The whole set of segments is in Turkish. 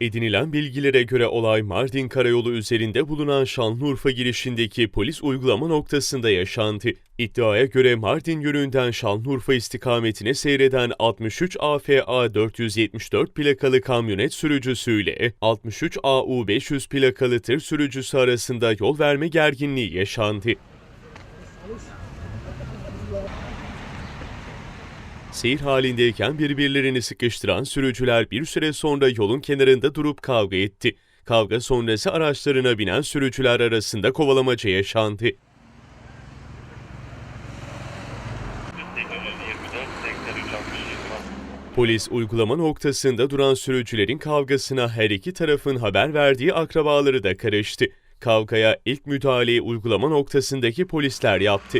Edinilen bilgilere göre olay Mardin Karayolu üzerinde bulunan Şanlıurfa girişindeki polis uygulama noktasında yaşandı. İddiaya göre Mardin yönünden Şanlıurfa istikametine seyreden 63 AFA 474 plakalı kamyonet sürücüsüyle 63 AU 500 plakalı tır sürücüsü arasında yol verme gerginliği yaşandı. Seyir halindeyken birbirlerini sıkıştıran sürücüler bir süre sonra yolun kenarında durup kavga etti. Kavga sonrası araçlarına binen sürücüler arasında kovalamaca yaşandı. 824 Polis uygulama noktasında duran sürücülerin kavgasına her iki tarafın haber verdiği akrabaları da karıştı. Kavgaya ilk müdahaleyi uygulama noktasındaki polisler yaptı.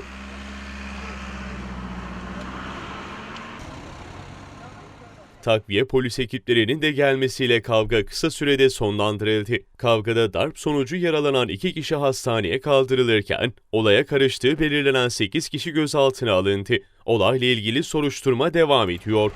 Takviye polis ekiplerinin de gelmesiyle kavga kısa sürede sonlandırıldı. Kavgada darp sonucu yaralanan iki kişi hastaneye kaldırılırken olaya karıştığı belirlenen 8 kişi gözaltına alındı. Olayla ilgili soruşturma devam ediyor.